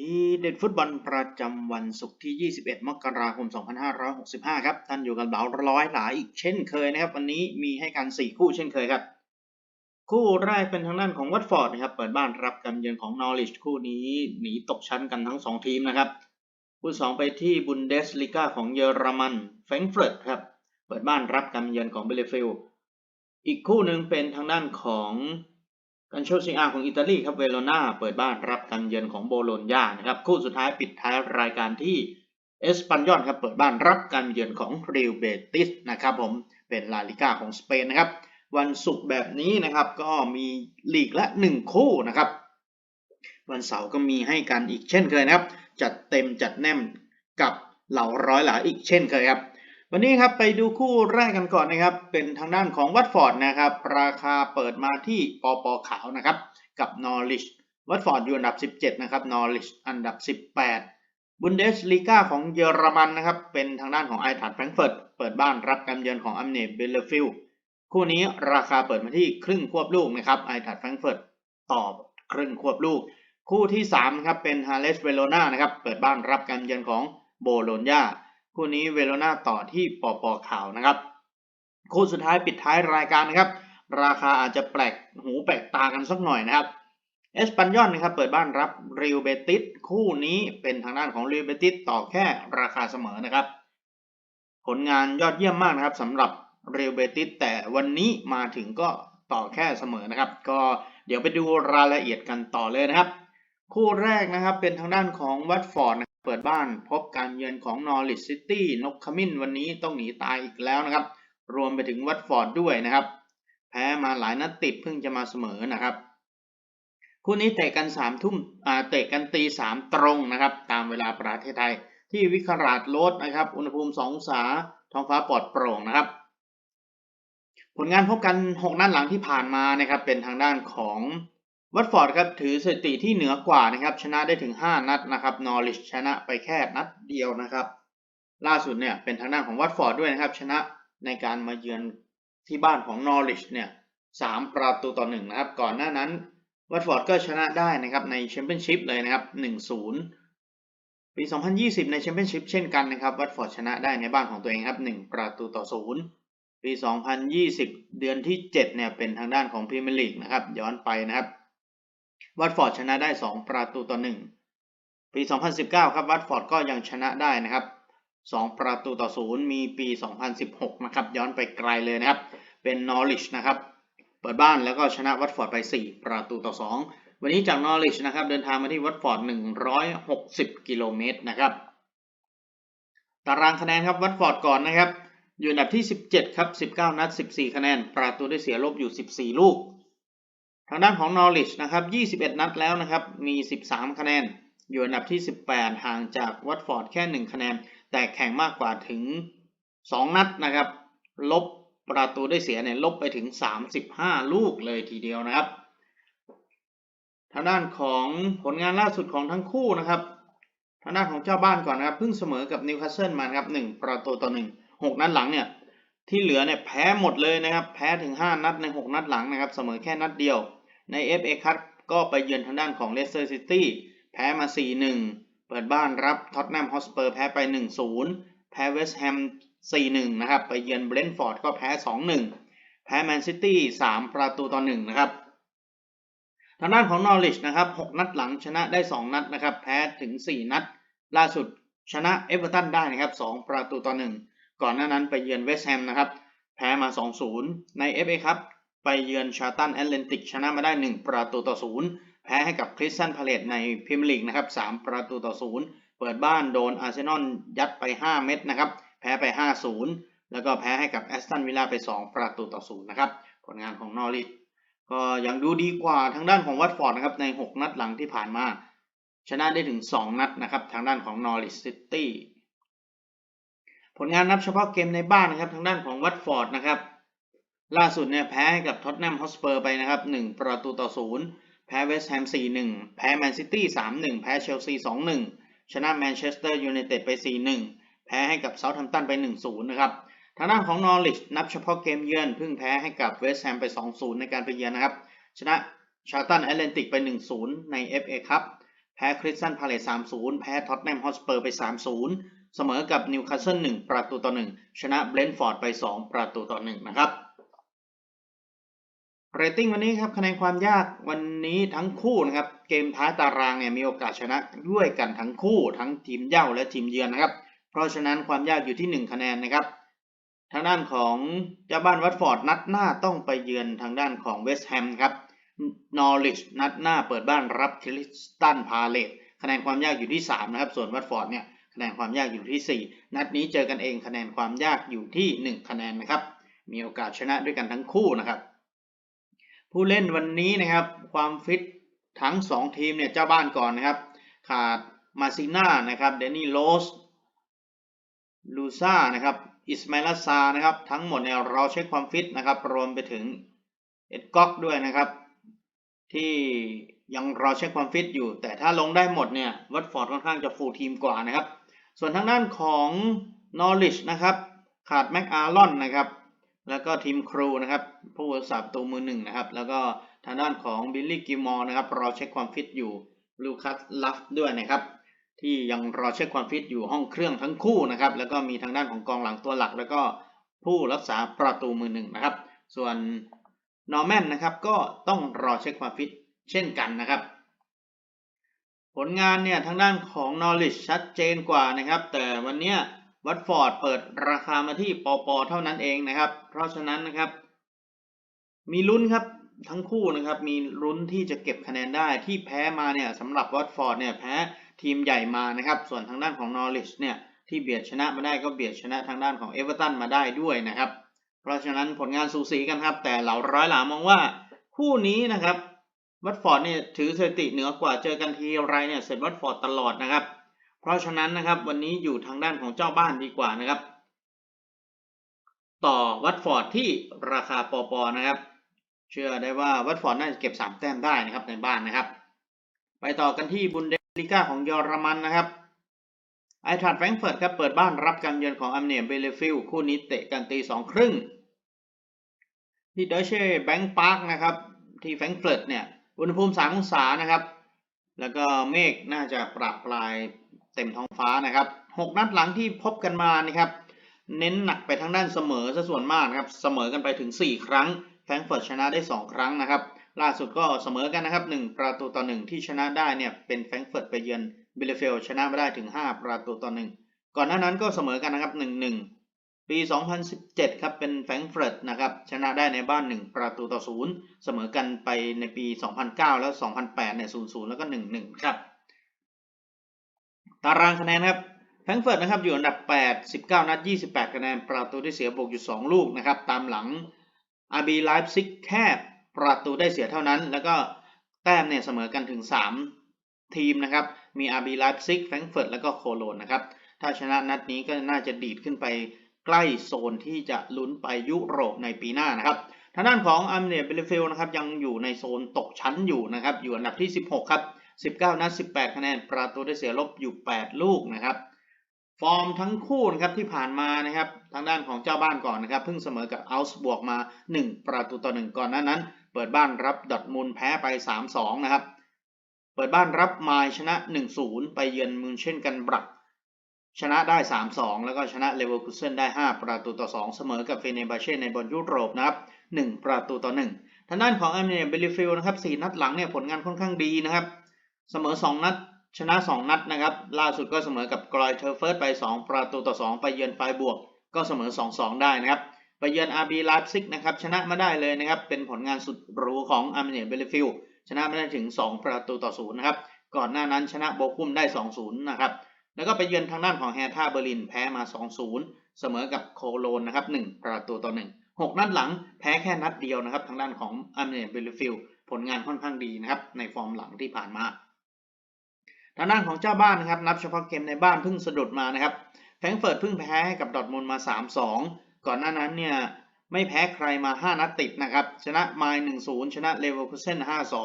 ทีเด็ดฟุตบอลประจำวันศุกร์ที่ 21 มกราคม 2565 ครับ ท่านอยู่กับเบาร้อยหลายอีกเช่นเคยนะครับ วันนี้มีให้กัน 4 คู่เช่นเคยครับ คู่แรกเป็นทางด้านของวัตฟอร์ดนะครับ เปิดบ้านรับการเยือนของนอริชคู่นี้หนีตกชั้นกันทั้ง 2 ทีมนะครับ คู่ 2 ไปที่บุนเดสลิก้าของเยอรมันแฟรงก์เฟิร์ตครับ เปิดบ้านรับการเยือนของเบลเฟลอีกคู่หนึ่งเป็นทางด้านของ กันโชซิอาของอิตาลีครับเวโรนาเปิดบ้านรับการเยือนของโบโลญญานะครับคู่สุดท้ายปิดท้ายรายการที่เอสปันยอนครับเปิดบ้านรับการเยือนของเรอัลเบติสนะครับผมเป็นลาลิกาของสเปนนะครับ วันศุกร์แบบนี้นะครับก็มีลีกละ 1 คู่นะครับ วันเสาร์ก็มีให้กันอีกเช่นเคยนะครับ จัดเต็มจัดแน่นกับเหล่าร้อยหลาอีกเช่นเคยครับ วันนี้ครับไปดูคู่แรกกันก่อนนะครับ เป็นทางด้านของวัตฟอร์ดนะครับ ราคาเปิดมาที่ปอปอขาวนะครับ กับนอริชวัตฟอร์ดอยู่อันดับ 17 นะครับนอริชอันดับ 18 บุนเดสลีกาของเยอรมันนะครับ เป็นทางด้านของไอทัดแฟรงเฟิร์ตเปิดบ้านรับการเยือนของอัมเนเบลฟิลคู่นี้ราคาเปิดมาที่ครึ่งควบลูกนะครับไอทัดแฟรงเฟิร์ตต่อครึ่งควบลูก คู่ที่3ครับเป็นฮาเลสเวโรนานะครับ เปิดบ้านรับการเยือนของโบโลญญา คู่นี้เวโรนาต่อที่ปอปอขาวนะครับ คู่สุดท้ายปิดท้ายรายการนะครับ ราคาอาจจะแปลกหูแปลกตากันสักหน่อยนะครับเอสปันยอนนะครับเปิดบ้านรับริวเบติสคู่นี้เป็นทางด้านของริวเบติสต่อแค่ราคาเสมอนะครับ ผลงานยอดเยี่ยมมากนะครับสำหรับริวเบติสแต่วันนี้มาถึงก็ต่อแค่เสมอนะครับ ก็เดี๋ยวไปดูรายละเอียดกันต่อเลยนะครับ คู่แรกนะครับเป็นทางด้านของวัตฟอร์ด เปิดบ้านพบการเยือนของนอริ h ซิตี้นกขมิ้นวันนี้ต้องหนีตายอีกแล้วนะครับ รวมไปถึงวัตฟอร์ดด้วยนะครับ แพ้มาหลายนัดติดเพิ่งจะมาเสมอนะครับคู่นี้เตะกันสามทุ่มเตะกันตีสามตรงนะครับ ตามเวลาประเทศไทย ที่วิคราดโลดนะครับ อุณหภูมิสององศาท้องฟ้าปลอดโปร่งนะครับ ผลงานพบกัน 6 นัดหลังที่ผ่านมานะครับ เป็นทางด้านของ วัตฟอร์ดครับถือสถิติที่เหนือกว่านะครับ ชนะได้ถึง 5 นัดนะครับนอริชชนะไปแค่นัดเดียวนะครับ ล่าสุดเนี่ยเป็นทางด้านของวัตฟอร์ดด้วยนะครับ ชนะในการมาเยือนที่บ้านของนอริชเนี่ยสามประตูต่อหนึ่งนะครับ ก่อนหน้านั้นวัตฟอร์ดก็ชนะได้นะครับในแชมเปี้ยนชิพเลยนะครับ1-0 ปี 2020 ในแชมเปี้ยนชิพเช่นกันนะครับวัตฟอร์ดชนะได้ในบ้านของตัวเองครับ1ประตูต่อ0ปี 2020 เดือนที่ 7 เนี่ยเป็นทางด้านของพรีเมียร์ลีกนะครับย้อนไปนะครับ วัตฟอร์ดชนะได้ 2 ประตูต่อ 1 ปี 2019 ครับวัตฟอร์ดก็ยังชนะได้นะครับ 2 ประตูต่อ 0 มีปี 2016 นะครับ ย้อนไปไกลเลยนะครับ เป็นนอริชนะครับ เปิดบ้านแล้วก็ชนะวัตฟอร์ดไป 4 ประตูต่อ 2 วันนี้จากนอริชนะครับ เดินทางมาที่วัตฟอร์ด 160 กิโลเมตรนะครับ ตารางคะแนนครับวัตฟอร์ดก่อนนะครับ อยู่อันดับที่ 17 ครับ 19 นัด 14 คะแนน ประตูได้เสียลบอยู่ 14 ลูก ทางด้านของ Knowledge นะครับ 21 นัดแล้วนะครับ มี 13 คะแนน อยู่อันดับที่ 18 ห่างจากวัตฟอร์ดแค่ 1 คะแนน แต่แข่งมากกว่าถึง 2 นัดนะครับ ลบประตูได้เสียเนี่ยลบไปถึง 35 ลูกเลยทีเดียวนะครับ ทางด้านของผลงานล่าสุดของทั้งคู่นะครับ ทางด้านของเจ้าบ้านก่อนนะครับ เพิ่งเสมอกับนิวคาสเซิลมาครับ 1 ประตูต่อ 1 6 นัดหลังเนี่ย ที่เหลือเนี่ยแพ้หมดเลยนะครับ แพ้ถึง 5 นัดใน 6 นัดหลังนะครับ เสมอแค่นัดเดียว ใน FA คัพก็ไปเยือนทางด้านของเลสเตอร์ซิตี้แพ้มา 4-1 เปิดบ้านรับท็อตแนมฮอสเปอร์แพ้ไป 1-0 แพ้เวสต์แฮม 4-1 นะครับ ไปเยือนเบรนท์ฟอร์ดก็แพ้ 2-1 แพ้แมนซิตี้ 3 ประตูต่อ 1 นะครับ ทางด้านของนอริชนะครับ 6 นัดหลังชนะได้ 2 นัดนะครับ แพ้ถึง 4 นัด ล่าสุดชนะเอเวอร์ตันได้นะครับ 2 ประตูต่อ 1 ก่อนหน้านั้นไปเยือนเวสต์แฮมนะครับ แพ้มา 2-0 ใน FA คัพไปเยือนชาตันแอตแลนติกชนะมาได้ 1 ประตูต่อ 0 แพ้ให้กับคริสตันพาเลตในพรีเมียร์ลีกนะครับ 3 ประตูต่อ 0 เปิดบ้านโดนอาร์เซนอลยัดไป 5 เม็ดนะครับ แพ้ไป 5-0 แล้วก็แพ้ให้กับแอสตันวิลล่าไป 2 ประตูต่อ 0 นะครับ ผลงานของนอริทก็ยังดูดีกว่าทางด้านของวัตฟอร์ดนะครับใน 6 นัดหลังที่ผ่านมา ชนะได้ถึง 2 นัดนะครับ ทางด้านของนอริทซิตี้ ผลงานนับเฉพาะเกมในบ้านนะครับทางด้านของวัตฟอร์ดนะครับ ล่าสุดเนี่ยแพ้ให้กับท็อตแนมฮอสเปอร์ไปนะครับ 1 ประตูต่อ 0 แพ้เวสต์แฮม 4-1 แพ้แมนซิตี้ 3-1 แพ้เชลซี 2-1 ชนะแมนเชสเตอร์ยูไนเต็ดไป 4-1 แพ้ให้กับเซาท์แฮมป์ตันไป 1-0 นะครับ ทางด้านของนอริชนับเฉพาะเกมเยือนเพิ่งแพ้ให้กับเวสต์แฮมไป 2-0 ในการไปเยือนนะครับ ชนะชาตันแอตแลนติกไป 1-0 ใน FA ครับแพ้คริสตันพาเลต3-0 แพ้ท็อตแนมฮอสเปอร์ไป 3-0 เสมอกับนิวคาสเซิล1ประตูต่อ1ชนะเบรนท์ฟอร์ดไป2ประตูต่อ1นะครับเรตติ้งวันนี้ครับคะแนนความยากวันนี้ทั้งคู่นะครับเกมท้ายตารางเนี่ยมีโอกาสชนะด้วยกันทั้งคู่ทั้งทีมเย่าและทีมเยือนนะครับ เพราะฉะนั้นความยากอยู่ที่ 1 คะแนนนะครับ ทางด้านของเจ้าบ้านวัตฟอร์ดนัดหน้าต้องไปเยือนทางด้านของเวสต์แฮมครับนอริชนัดหน้าเปิดบ้านรับคริสตันพาเลตคะแนนความยากอยู่ที่ 3 นะครับ ส่วนวัตฟอร์ดเนี่ย คะแนนความยากอยู่ที่ 4 นัดนี้เจอกันเองคะแนนความยากอยู่ที่ 1 คะแนนนะครับ มีโอกาสชนะด้วยกันทั้งคู่นะครับ ผู้เล่นวันนี้นะครับ ความฟิตทั้ง 2 ทีมเนี่ยเจ้าบ้านก่อนนะครับ ขาดมาซิน่านะครับเดนนี่โลสลูซ่านะครับอิสมาลาซานะครับทั้งหมดเนี่ยเราเช็คความฟิตนะครับรวมไปถึงเอ็ดก๊อกด้วยนะครับ ที่ยังรอเช็คความฟิตอยู่ แต่ถ้าลงได้หมดเนี่ยวัตฟอร์ดค่อนข้างจะฟูลทีมกว่านะครับ ส่วนทางด้านของนอริชนะครับขาดแม็กอารอนนะครับแล้วก็ทีมครูนะครับผู้รักษาประตูมือหนึ่งนะครับแล้วก็ทางด้านของบิลลี่กิมมอร์นะครับรอเช็คความฟิตอยู่ลูคัสลัฟด้วยนะครับที่ยังรอเช็คความฟิตอยู่ห้องเครื่องทั้งคู่นะครับแล้วก็มีทางด้านของกองหลังตัวหลัก แล้วก็ผู้รักษาประตูมือหนึ่งนะครับ ส่วนนอร์แมนนะครับก็ต้องรอเช็คความฟิตเช่นกันนะครับ ผลงานเนี่ยทางด้านของนอริชชัดเจนกว่านะครับ แต่วันนี้วัตฟอร์ดเปิดราคามาที่ปอปอเท่านั้นเองนะครับ เพราะฉะนั้นนะครับ มีลุ้นครับทั้งคู่นะครับมีลุ้นที่จะเก็บคะแนนได้ที่แพ้มาเนี่ยสำหรับวัตฟอร์ดเนี่ยแพ้ทีมใหญ่มานะครับ ส่วนทางด้านของนอริชเนี่ยที่เบียดชนะมาได้ก็เบียดชนะทางด้านของเอเวอร์ตันมาได้ด้วยนะครับ เพราะฉะนั้นผลงานสูสีกันครับ แต่เหล่าร้อยหลามองว่าคู่นี้นะครับ วัตฟอร์ดเนี่ยถือสถิติเหนือกว่าเจอกันทีไรเนี่ยเสร็จวัตฟอร์ดตลอดนะครับ เพราะฉะนั้นนะครับวันนี้อยู่ทางด้านของเจ้าบ้านดีกว่านะครับ ต่อวัตฟอร์ดที่ราคาปอปอนะครับ เชื่อได้ว่าวัตฟอร์ดน่าจะเก็บ 3 แต้มได้นะครับในบ้านนะครับ ไปต่อกันที่บุนเดลิก้าของเยอรมันนะครับไอทัดแฟรงเฟิร์ตครับเปิดบ้านรับการเยือนของอัมเนียมเบเลฟิลคู่นี้เตะกันตีสองครึ่งที่ดอเช่แบงค์พาร์คนะครับที่แฟรงเฟิร์ตเนี่ย อุณหภูมิ 3 องศานะครับ แล้วก็เมฆน่าจะปรับปลายเต็มท้องฟ้านะครับ 6 นัดหลังที่พบกันมานะครับ เน้นหนักไปทางด้านเสมอซะส่วนมากนะครับ เสมอกันไปถึง 4 ครั้ง แฟรงเฟิร์ตชนะได้ 2 ครั้งนะครับ ล่าสุดก็เสมอกันนะครับ 1 ประตูต่อ 1 ที่ชนะได้เนี่ยเป็นแฟรงเฟิร์ตไปเยือนบิลเลเฟลชนะมาได้ถึง 5 ประตูต่อ 1 ก่อนหน้านั้นก็เสมอกันนะครับ 1-1 ปี 2017 ครับ เป็นแฟรงก์เฟิร์ตนะครับ ชนะได้ในบ้าน 1 ประตูต่อ 0 เสมอกันไปในปี 2009 แล้ว 2008 เนี่ย 0-0 แล้วก็ 1-1 ครับ ตารางคะแนนครับ แฟรงก์เฟิร์ตนะครับ อยู่อันดับ 8 19 นัด 28 คะแนน ประตูได้เสียบวกอยู่ 2 ลูกนะครับ ตามหลัง RB Leipzig แค่ประตูได้เสียเท่านั้น แล้วก็แต้มเนี่ยเสมอกันถึง 3 ทีมนะครับ มี RB Leipzig แฟรงก์เฟิร์ต แล้วก็โคโลนนะครับ ถ้าชนะนัดนี้ก็น่าจะดีดขึ้นไป ใกล้โซนที่จะลุ้นไปยุโรปในปีหน้านะครับทางด้านของอัมเนียเบลฟิลนะครับยังอยู่ในโซนตกชั้นอยู่นะครับอยู่อันดับที่ 16 ครับ 19 นัด 18 คะแนน ประตูได้เสียลบอยู่ 8 ลูกนะครับ ฟอร์มทั้งคู่นะครับที่ผ่านมานะครับทางด้านของเจ้าบ้านก่อนนะครับเพิ่งเสมอกับอัลส์บวกมา 1 ประตูต่อ 1 ก่อนหน้านั้น เปิดบ้านรับดอทมุนแพ้ไป 3-2 นะครับ เปิดบ้านรับมายชนะ 1-0 ไปเยือนมูนเช่นกันบรัก ชนะได้ 3-2 แล้วก็ชนะเลเวอร์คูเซนได้ 5 ประตูต่อ 2 เสมอกับเฟเนบาเช่ในบอลยุโรปนะครับ 1 ประตูต่อ 1 ทางด้านของอัมเนียเบลิฟิลนะครับ 4 นัดหลังเนี่ยผลงานค่อนข้างดีนะครับ เสมอ 2 นัด ชนะ 2 นัดนะครับ ล่าสุดก็เสมอกับกรอยเทอร์เฟิร์สไป 2 ประตูต่อ 2 ไปเยือนไฟบวก ก็เสมอ 2-2 ได้นะครับ ไปเยือนอาร์บีไลฟ์ซิกนะครับ ชนะมาได้เลยนะครับ เป็นผลงานสุดหรูของอาร์เมเนียเบลิฟิลชนะมาได้ถึง 2 ประตูต่อ 0 นะครับ ก่อนหน้านั้นชนะโบคุมได้ 2-0 นะครับ แล้วก็ไปเยือนทางด้านของแฮท่าเบอร์ลินแพ้มา 2-0 เสมอกับโคโลนนะครับ 1 ประตูต่อ 1 6 นัดหลังแพ้แค่นัดเดียวนะครับ ทางด้านของอาร์เนียเบลฟิลผลงานค่อนข้างดีนะครับ ในฟอร์มหลังที่ผ่านมา ทางด้านของเจ้าบ้านนะครับ นับเฉพาะเกมในบ้านเพิ่งสะดุดมานะครับแฟรงเฟิร์ตเพิ่งแพ้ให้กับดอทมุนมา 3-2 ก่อนหน้านั้นเนี่ยไม่แพ้ใครมา 5 นัดติดนะครับ ชนะไมล์1-0 ชนะเลเวอร์คูเซน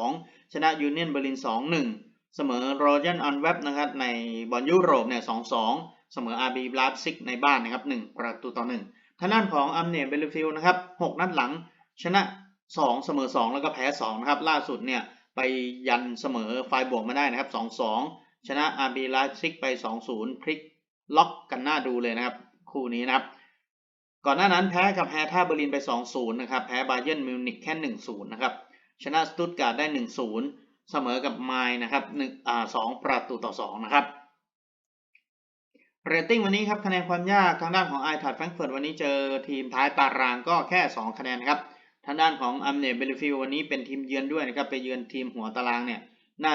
5-2 ชนะยูเนียนเบอร์ลิน 2-1 เสมอโรเจนอันเว็บนะครับในบอลยุโรปเนี่ย2-2เสมออาร์บีบลาฟซิกในบ้านนะครับ1ประตูต่อ1ทางด้านของอัมเนียเบลฟิลนะครับ6นัดหลังชนะ2เสมอ2แล้วก็แพ้2นะครับล่าสุดเนี่ยไปยันเสมอไฟบวกมาได้นะครับ2-2ชนะ RB Leipzig ไป2-0พลิกล็อกกันหน้าดูเลยนะครับ คู่นี้นะครับ ก่อนหน้านั้นแพ้กับแฮท่าเบอร์ลินไป 2-0 นะครับ แพ้บาเยิร์นมิวนิกแค่ 1-0 นะครับ ชนะสตุตการ์ดได้ 1-0 เสมอกับไมน์นะครับ1อ่า2ประตูต่อ2นะครับเรตติ้งวันนี้ครับคะแนนความยากทางด้านของไอทัดแฟรงเฟิร์ตวันนี้เจอทีมท้ายตารางก็แค่ 2 คะแนนนะครับทางด้านของอัมเนตเบลฟิลวันนี้เป็นทีมเยือนด้วยนะครับไปเยือนทีมหัวตารางเนี่ยน่า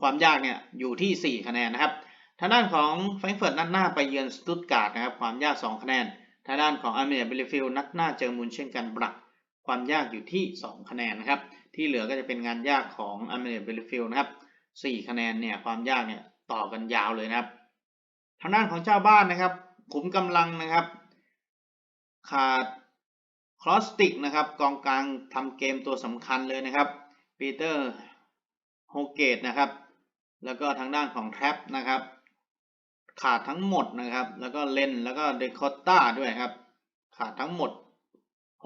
ความยากเนี่ยอยู่ที่ 4 คะแนนนะครับทางด้านของแฟรงเฟิร์ตนัดหน้าไปเยือนสตุตการ์ดนะครับความยาก 2 คะแนนทางด้านของอัมเนตเบลฟิลนัดหน้าเจอมูลเช่นกันบรัก ความยากอยู่ที่ 2 คะแนนนะครับ ที่เหลือก็จะเป็นงานยากของอัมเนตเบลฟิลนะครับ 4 คะแนนเนี่ยความยากเนี่ยต่อกันยาวเลยนะครับ ทางด้านของเจ้าบ้านนะครับขุมกำลังนะครับ ขาดคลอสติกนะครับกองกลางทำเกมตัวสำคัญเลยนะครับปีเตอร์โฮเกตนะครับ แล้วก็ทางด้านของแทรปนะครับ ขาดทั้งหมดนะครับ แล้วก็เลนแล้วก็เดคอตตาด้วยครับ ขาดทั้งหมด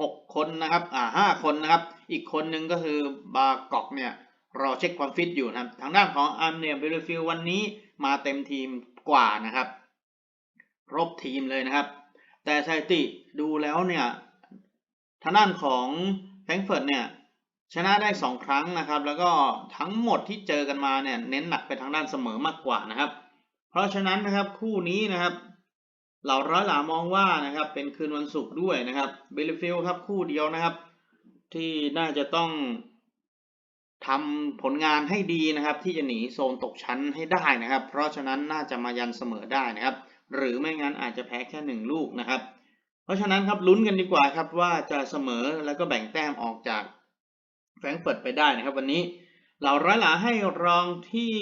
6 คนนะครับอ่าห้าคนนะครับ อีกคนหนึ่งก็คือบากอกเนี่ยรอเช็คความฟิตอยู่นะครับทางด้านของอาร์เนียเบลฟิลวันนี้มาเต็มทีมกว่านะครับรบทีมเลยนะครับ แต่สถิติดูแล้วเนี่ยทางด้านของแฟรงเฟิร์ตเนี่ยชนะได้ 2 ครั้งนะครับ แล้วก็ทั้งหมดที่เจอกันมาเนี่ยเน้นหนักไปทางด้านเสมอมากกว่านะครับ เพราะฉะนั้นนะครับคู่นี้นะครับ เหล่าร้อยหลามองว่านะครับเป็นคืนวันศุกร์ด้วยนะครับเบลฟิลครับคู่เดียวนะครับ ที่น่าจะต้องทำผลงานให้ดีนะครับ ที่จะหนีโซนตกชั้นให้ได้นะครับ เพราะฉะนั้นน่าจะมายันเสมอได้นะครับ หรือไม่งั้นอาจจะแพ้แค่หนึ่งลูกนะครับ เพราะฉะนั้นครับลุ้นกันดีกว่าครับว่าจะเสมอแล้วก็แบ่งแต้มออกจากแฟรงเฟิร์ตไปได้นะครับ วันนี้เหล่าร้อยหลาให้รองที่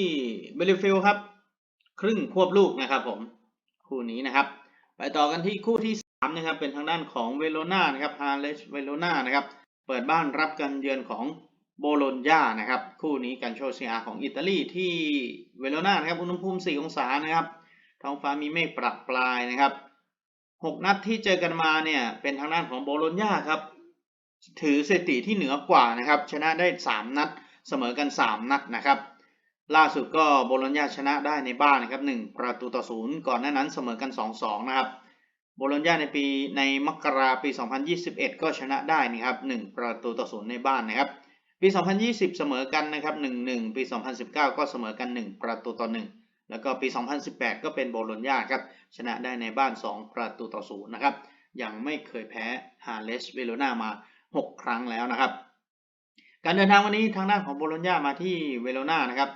เบลฟิลครับ ครึ่งควบลูกนะครับผมคู่นี้นะครับ ไปต่อกันที่คู่ที่3นะครับเป็นทางด้านของเวโรนานะครับฮาเลสเวโรนานะครับเปิดบ้านรับการเยือนของโบโลญญานะครับคู่นี้กันโชเซียของอิตาลีที่เวโรนานะครับอุณหภูมิ 4 องศานะครับท้องฟ้ามีเมฆปรับปลายนะครับ 6 นัดที่เจอกันมาเนี่ยเป็นทางด้านของโบโลญญาครับถือสถิติที่เหนือกว่านะครับชนะได้ 3 นัดเสมอกัน 3 นัดนะครับ ล่าสุดก็โบโลญญาชนะได้ในบ้านนะครับ1ประตูต่อศูนย์ก่อนหน้านั้นเสมอกัน 2-2 นะครับ โบโลญญาในปีในมกราปี 2021 ก็ชนะได้นะครับ1ประตูต่อศูนย์ในบ้านนะครับ ปี 2020 เสมอกันนะครับ1-1 ปี 2019 ก็เสมอกัน 1 ประตูต่อ 1 แล้วก็ปี 2018 ก็เป็นโบโลญญาครับชนะได้ในบ้าน 2 ประตูต่อศูนย์นะครับ ยังไม่เคยแพ้ฮาเลสเวโรนามา 6 ครั้งแล้วนะครับ การเดินทางวันนี้ทางด้านของโบโลญญามาที่เวโรนานะครับ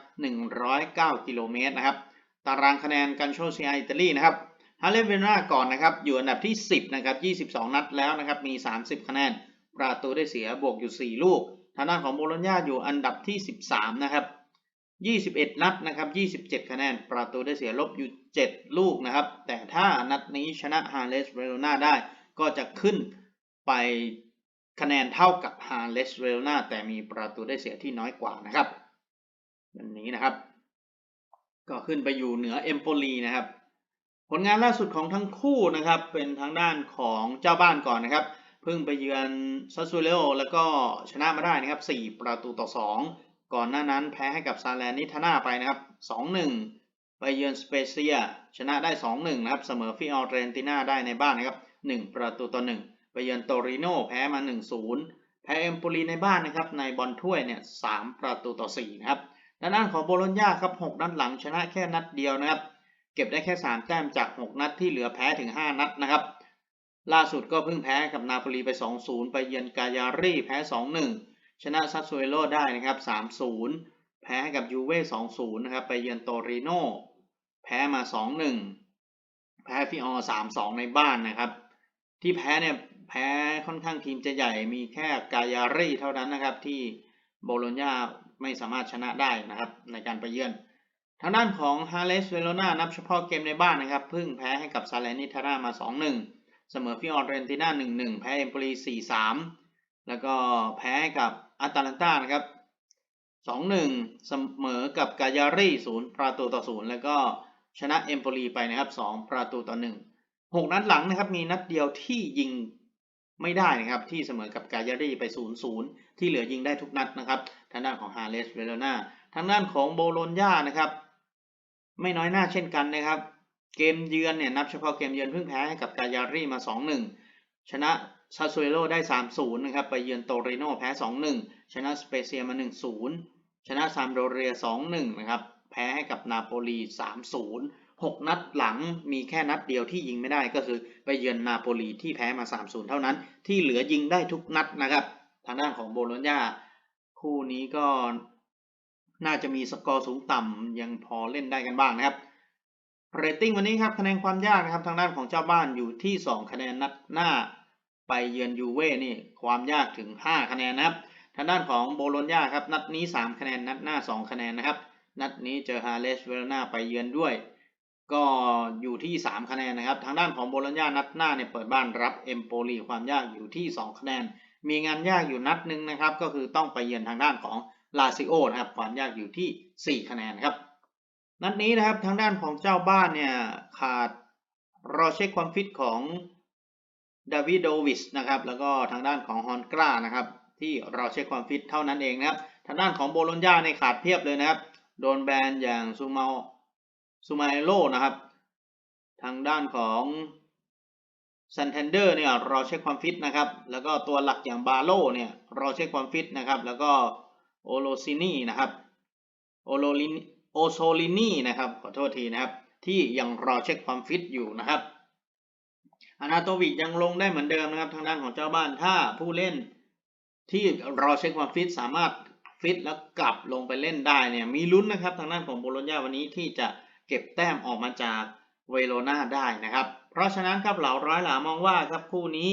109 กิโลเมตรนะครับ ตารางคะแนนกันโชเซียอิตาลีนะครับฮาเลสเวโรนาก่อนนะครับ อยู่อันดับที่ 10 นะครับ 22 นัดแล้วนะครับ มี 30 คะแนน ประตูได้เสียบวกอยู่ 4 ลูก ทางด้านของโบโลญญาอยู่อันดับที่ 13 นะครับ 21 นัดนะครับ 27 คะแนน ประตูได้เสียลบอยู่ 7 ลูกนะครับ แต่ถ้านัดนี้ชนะฮาเลสเวโรนาได้ ก็จะขึ้นไป คะแนนเท่ากับฮาเลสเวโรนาแต่มีประตูได้เสียที่น้อยกว่านะครับวันนี้นะครับ ก็ขึ้นไปอยู่เหนือเอมโปลีนะครับ ผลงานล่าสุดของทั้งคู่นะครับ เป็นทางด้านของเจ้าบ้านก่อนนะครับเพิ่งไปเยือนซัสซูเรโอแล้วก็ชนะมาได้นะครับ 4 ประตูต่อ 2 ก่อนหน้านั้นแพ้ให้กับซาแลนิทานาไปนะครับ 2-1 ไปเยือนสเปเซีย ชนะได้ 2-1 นะครับ เสมอฟิออเรนติน่าได้ในบ้านนะครับ 1 ประตูต่อ 1 ไปเยือนโตริโนแพ้มา 1-0 แพ้เอมโปลีในบ้านนะครับในบอลถ้วยเนี่ย3ประตูต่อ4นะครับด้านหน้าของโบโลญญาครับ6นัดหลังชนะแค่นัดเดียวนะครับ เก็บได้แค่ 3 แต้มจาก 6 นัดที่เหลือแพ้ถึง 5 นัดนะครับ ล่าสุดก็เพิ่งแพ้กับนาโปลีไป 2-0 ไปเยือนกายารีแพ้ 2-1 ชนะซัสซูเอโรได้นะครับ 3-0 แพ้กับยูเว่2-0 นะครับ ไปเยือนโตริโนแพ้มา 2-1 แพ้ฟิออ3-2 ในบ้านนะครับ ที่แพ้เนี่ย แพ้ค่อนข้างทีมจะใหญ่มีแค่กายารีเท่านั้นนะครับ ที่โบโลญญาไม่สามารถชนะได้นะครับในการไปเยือน ทางด้านของฮาเลสเวโรนานับเฉพาะเกมในบ้านนะครับเพิ่งแพ้ให้กับซาเลนิทาร่ามา 2-1 เสมอฟิออเรนติน่า 1-1 แพ้เอมโปลี4-3 แล้วก็แพ้กับอาตาลันตานะครับ 2-1 เสมอกับกายารี0ประตูต่อ 0 แล้วก็ชนะเอมโปลีไปนะครับ 2 ประตูต่อ 1 6 นัดหลังนะครับมีนัดเดียวที่ยิง ไม่ได้นะครับที่เสมอกับกายารีไป 0-0 ที่เหลือยิงได้ทุกนัดนะครับทางด้านของฮาเลสเวโรนาทางด้านของโบโลญญานะครับไม่น้อยหน้าเช่นกันนะครับ เกมเยือนเนี่ยนับเฉพาะเกมเยือนเพิ่งแพ้ให้กับกายารีมา 2-1 ชนะซาซูเอโรได้ 3-0 นะครับ ไปเยือนโตริโนแพ้ 2-1 ชนะสเปเซียมา 1-0 ชนะซามโดเรีย 2-1 นะครับ แพ้ให้กับนาโปลี 3-0 6 นัดหลังมีแค่นัดเดียวที่ยิงไม่ได้ก็คือไปเยือนนาโปลีที่แพ้มา 3-0 เท่านั้น ที่เหลือยิงได้ทุกนัดนะครับ ทางด้านของโบโลญญาคู่นี้ก็น่าจะมีสกอร์สูงต่ำยังพอเล่นได้กันบ้างนะครับเรตติ้งวันนี้ครับคะแนนความยากนะครับทางด้านของเจ้าบ้านอยู่ที่ 2 คะแนนนัดหน้าไปเยือนยูเว่นี่ความยากถึง 5 คะแนนนะครับทางด้านของโบโลญญาครับนัดนี้ 3 คะแนนนัดหน้า 2 คะแนนนะครับนัดนี้เจอฮาเลสเวโรนาไปเยือนด้วย ก็อยู่ที่ 3 คะแนนนะครับ ทางด้านของโบลญญานัดหน้าเนี่ยเปิดบ้านรับเอมโปลีความยากอยู่ที่ 2 คะแนน มีงานยากอยู่นัดหนึ่งนะครับ ก็คือต้องไปเยือนทางด้านของลาซิโอนะครับความยากอยู่ที่ 4 คะแนนครับ นัดนี้นะครับทางด้านของเจ้าบ้านเนี่ยขาดรอเช็คความฟิตของดาวิโดวิชนะครับแล้วก็ทางด้านของฮอนกรานะครับที่รอเช็คความฟิตเท่านั้นเองนะครับ ทางด้านของโบโลญญาในขาดเพียบเลยนะครับ โดนแบนอย่างซูมา ซูมาเอโลนะครับ ทางด้านของซันเทนเดอร์เนี่ยรอเช็คความฟิตนะครับ แล้วก็ตัวหลักอย่างบาโลเนี่ยรอเช็คความฟิตนะครับ แล้วก็โอโลซินีนะครับโอโลลินโอโซลินีนะครับขอโทษทีนะครับ ที่ยังรอเช็คความฟิตอยู่นะครับอนาโตวิกยังลงได้เหมือนเดิมนะครับ ทางด้านของเจ้าบ้านถ้าผู้เล่นที่รอเช็คความฟิตสามารถฟิตแล้วกลับลงไปเล่นได้เนี่ยมีลุ้นนะครับ ทางด้านของโบโลญญาวันนี้ที่จะ เก็บแต้มออกมาจากเวโรนาได้นะครับ เพราะฉะนั้นครับเหล่าร้อยหลามองว่าครับคู่นี้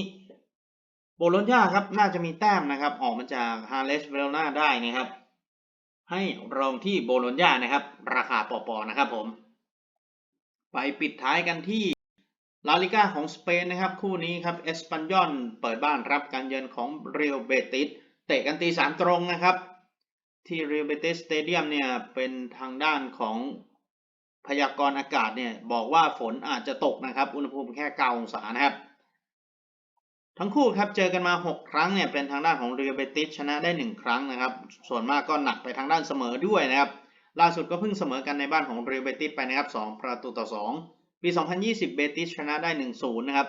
โบโลญญาครับน่าจะมีแต้มนะครับ ออกมาจากฮาเลสเวโรนาได้นะครับ ให้รองที่โบโลญญานะครับ ราคาปอๆนะครับผม ไปปิดท้ายกันที่ลาลิก้าของสเปนนะครับ คู่นี้ครับเอสปันยอนเปิดบ้านรับการเยือนของเรอัลเบติสเตะกันตีสามตรงนะครับ ที่เรอัลเบติสสเตเดียมเนี่ยเป็นทางด้านของ พยากรณ์อากาศเนี่ยบอกว่าฝนอาจจะตกนะครับ อุณหภูมิแค่9องศานะครับ ทั้งคู่ครับเจอกันมา 6 ครั้งเนี่ยเป็นทางด้านของเรือเบติสชนะได้ 1 ครั้งนะครับ ส่วนมากก็หนักไปทางด้านเสมอด้วยนะครับ ล่าสุดก็เพิ่งเสมอกันในบ้านของเรือเบติสไปนะครับ2ประตูต่อ 2 ปี 2020 เบติสชนะได้ 1-0 นะครับ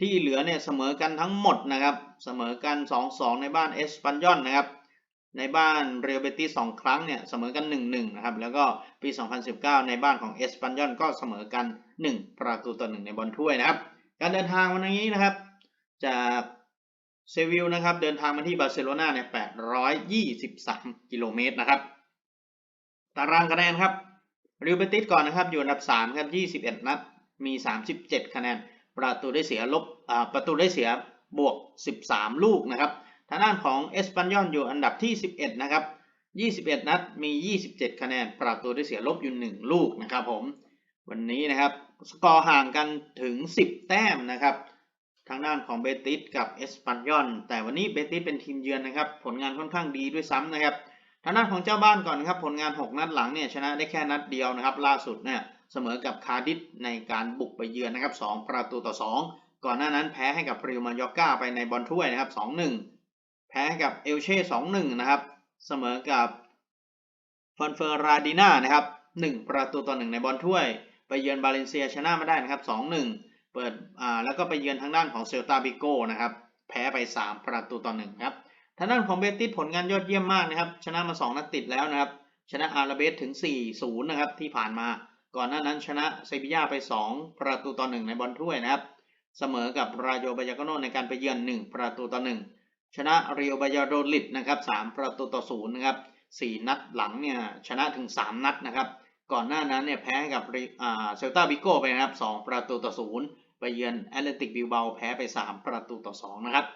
ที่เหลือเนี่ยเสมอกันทั้งหมดนะครับ เสมอกัน 2-2 ในบ้านเอสปันยอนนะครับ ในบ้านเรอัลเบติสองครั้งเนี่ยเสมอกัน 1-1 นะครับ แล้วก็ปี 2019 ในบ้านของเอสปันยอนก็เสมอกัน 1 ประตูต่อ 1 ในบอลถ้วยนะครับ การเดินทางวันนี้นะครับ จากเซวิลนะครับ เดินทางมาที่บาร์เซโลนาเนี่ย823 กิโลเมตรนะครับ ตารางคะแนนครับเรอัลเบติสก่อนนะครับ อยู่อันดับ3ครับ21 นัด มี 37 คะแนน ประตูได้เสียลบอ่าประตูได้เสียบวก 13 ลูกนะครับ ทางด้านของเอสปันยอนอยู่อันดับที่ 11 นะครับ 21 นัดมี 27 คะแนน ประตูได้เสียลบอยู่ 1 ลูกนะครับผม วันนี้นะครับสกอร์ห่างกันถึง 10 แต้มนะครับ ทางด้านของเบติสกับเอสปันยอน แต่วันนี้เบติสเป็นทีมเยือนนะครับ ผลงานค่อนข้างดีด้วยซ้ำนะครับ ทางด้านของเจ้าบ้านก่อนนะครับ ผลงาน 6 นัดหลังเนี่ยชนะได้แค่นัดเดียวนะครับ ล่าสุดเนี่ยเสมอกับคาร์ดิฟในการบุกไปเยือนนะครับ 2 ประตูต่อ 2 ก่อนหน้านั้นแพ้ให้กับริวมายอร์กาไปในบอลถ้วยนะครับ 2-1 แพ้กับเอลเช่2-1นะครับ เสมอกับฟอนเฟอร์ราดิน่านะครับ1ประตูต่อ1ในบอลถ้วย ไปเยือนบาเลนเซียชนะมาได้นะครับ2-1เปิดอ่าแล้วก็ไปเยือนทางด้านของเซลตาบิโกนะครับแพ้ไป 3 ประตูต่อ1ครับทางด้านของเบติสผลงานยอดเยี่ยมมากนะครับ ชนะมา 2 นัดติดแล้วนะครับ ชนะอาราเบสถึง 4-0 นะครับที่ผ่านมา ก่อนหน้านั้นชนะเซบีย่าไป 2 ประตูต่อ1ในบอลถ้วยนะครับ เสมอกับราโยบายากโนในการไปเยือน 1 ประตูต่อ1 ชนะเรียวบายาโดลิดนะครับ3ประตูต่อ0นะครับ4นัดหลังเนี่ยชนะถึง 3 นัดนะครับ ก่อนหน้านั้นเนี่ยแพ้กับเซลตาบิโก้ไปนะครับ2ประตูต่อ0ไปเยือนแอตเลติกบิลเบาแพ้ไป 3 ประตูต่อ 2 นะครับ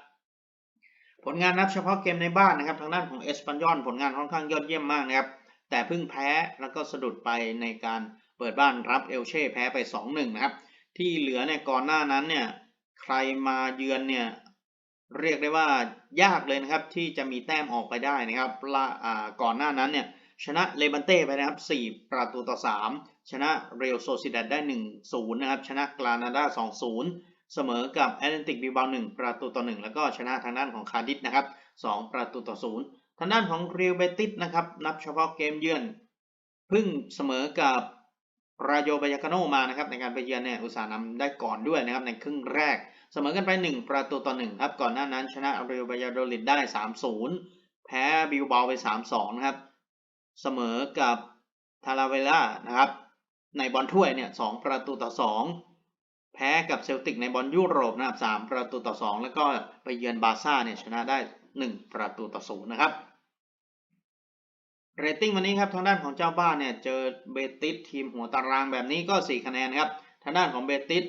ผลงานนับเฉพาะเกมในบ้านนะครับทางด้านของเอสปันยอนผลงานค่อนข้างยอดเยี่ยมมากนะครับแต่เพิ่งแพ้แล้วก็สะดุดไปในการเปิดบ้านรับเอลเช่แพ้ไป 2-1 นะครับ ที่เหลือเนี่ยก่อนหน้านั้นเนี่ยใครมาเยือนเนี่ย เรียกได้ว่ายากเลยนะครับที่จะมีแต้มออกไปได้นะครับก่อนหน้านั้นเนี่ยชนะเลบันเต้ไปนะครับ 4 ประตูต่อ 3 ชนะเรอัลโซซิดัดได้ 1-0 นะครับ ชนะกรานาดา 2-0 เสมอกับแอตเลนติกบิลบา1ประตูต่อ 1 แล้วก็ชนะทางด้านของคาร์ดิฟนะครับ 2 ประตูต่อทางด้านของเรียวเบติสนะครับ นับเฉพาะเกมเยือนเพึ่งเสมอกับราโยบายากาโนมานะครับในการไปเยือนเนี่ยอุตสาหนำได้ก่อนด้วยนะครับในครึ่งแรก สมอกันไป 1 ประตูต่อ 1 ครับ ก่อนหน้านั้นชนะเรียวบายาโดลิดได้ 3-0 แพ้บิลเบาไป 3-2 นะครับ เสมอกับทาราเวล่านะครับ ในบอลถ้วยเนี่ย 2 ประตูต่อ 2 แพ้กับเซลติกในบอลยุโรปนะครับ 3 ประตูต่อ 2 แล้วก็ไปเยือนบาซ่าเนี่ยชนะได้ 1 ประตูต่อ 0 นะครับ เรตติ้งวันนี้ครับทางด้านของเจ้าบ้านเนี่ยเจอเบติสทีมหัวตารางแบบนี้ก็ 4 คะแนนครับ ทางด้านของเบติส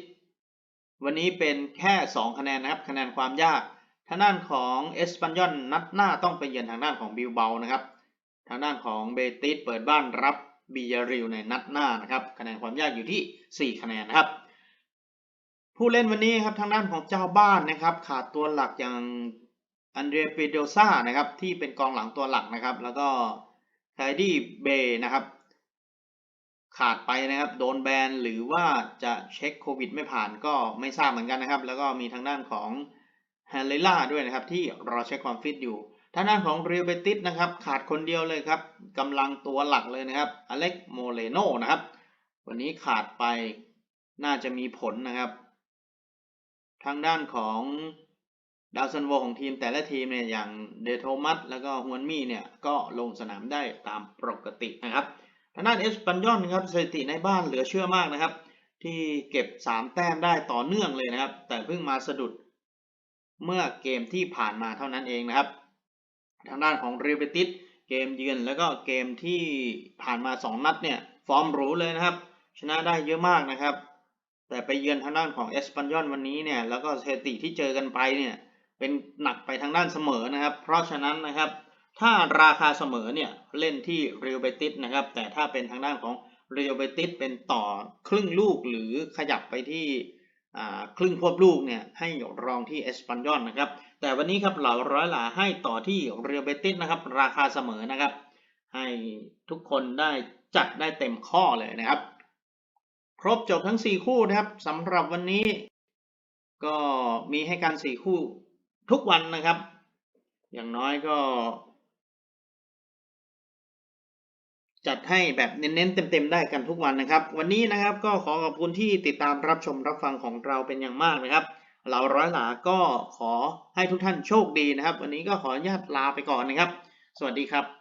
วันนี้เป็นแค่ 2 คะแนนนะครับ คะแนนความยากทางด้านของเอสปันยอนนัดหน้าต้องไปเยือนทางด้านของบิลเบานะครับ ทางด้านของเบติสเปิดบ้านรับบียาริลในนัดหน้านะครับ คะแนนความยากอยู่ที่ 4 คะแนนนะครับ ผู้เล่นวันนี้ครับทางด้านของเจ้าบ้านนะครับ ขาดตัวหลักอย่างอันเดรเปโดซานะครับที่เป็นกองหลังตัวหลักนะครับ แล้วก็ไคดี้เบนะครับ ขาดไปนะครับ โดนแบนหรือว่าจะเช็คโควิดไม่ผ่านก็ไม่ทราบเหมือนกันนะครับ แล้วก็มีทางด้านของฮาเลล่าด้วยนะครับ ที่รอเช็คความฟิตอยู่ทางด้านของเรียเบติสนะครับ ขาดคนเดียวเลยครับกำลังตัวหลักเลยนะครับอเล็กโมเลโนนะครับ วันนี้ขาดไปน่าจะมีผลนะครับ ทางด้านของดาวซันโวของทีมแต่ละทีมเนี่ยอย่างเดโทมัสแล้วก็ฮวนมี่เนี่ยก็ลงสนามได้ตามปกตินะครับ ทางด้านเอสปันยอนครับสถิติในบ้านเหลือเชื่อมากนะครับ ที่เก็บ 3 แต้มได้ต่อเนื่องเลยนะครับ แต่เพิ่งมาสะดุดเมื่อเกมที่ผ่านมาเท่านั้นเองนะครับ ทางด้านของเรเบติสเกมเยือนแล้วก็เกมที่ผ่านมา 2 นัดเนี่ยฟอร์มหรูเลยนะครับ ชนะได้เยอะมากนะครับ แต่ไปเยือนทางด้านของเอสปันยอนวันนี้เนี่ยแล้วก็สถิติที่เจอกันไปเนี่ยเป็นหนักไปทางด้านเสมอนะครับ เพราะฉะนั้นนะครับ ถ้าราคาเสมอเนี่ยเล่นที่เรียวเบติสนะครับ แต่ถ้าเป็นทางด้านของเรียวเบติสเป็นต่อครึ่งลูกหรือขยับไปที่ครึ่งควบลูกเนี่ยให้รองที่เอสปันยอนนะครับ แต่วันนี้ครับเหล่าร้อยหลาให้ต่อที่เรียวเบติสนะครับ ราคาเสมอนะครับ ให้ทุกคนได้จัดได้เต็มข้อเลยนะครับ ครบจบทั้ง 4 คู่นะครับสำหรับวันนี้ ก็มีให้การ 4 คู่ทุกวันนะครับ อย่างน้อยก็ จัดให้แบบเน้นๆเต็มๆได้กันทุกวันนะครับ วันนี้นะครับก็ขอขอบคุณที่ติดตามรับชมรับฟังของเราเป็นอย่างมากนะครับเราร้อยหลาก็ขอให้ทุกท่านโชคดีนะครับ วันนี้ก็ขออนุญาตลาไปก่อนนะครับ สวัสดีครับ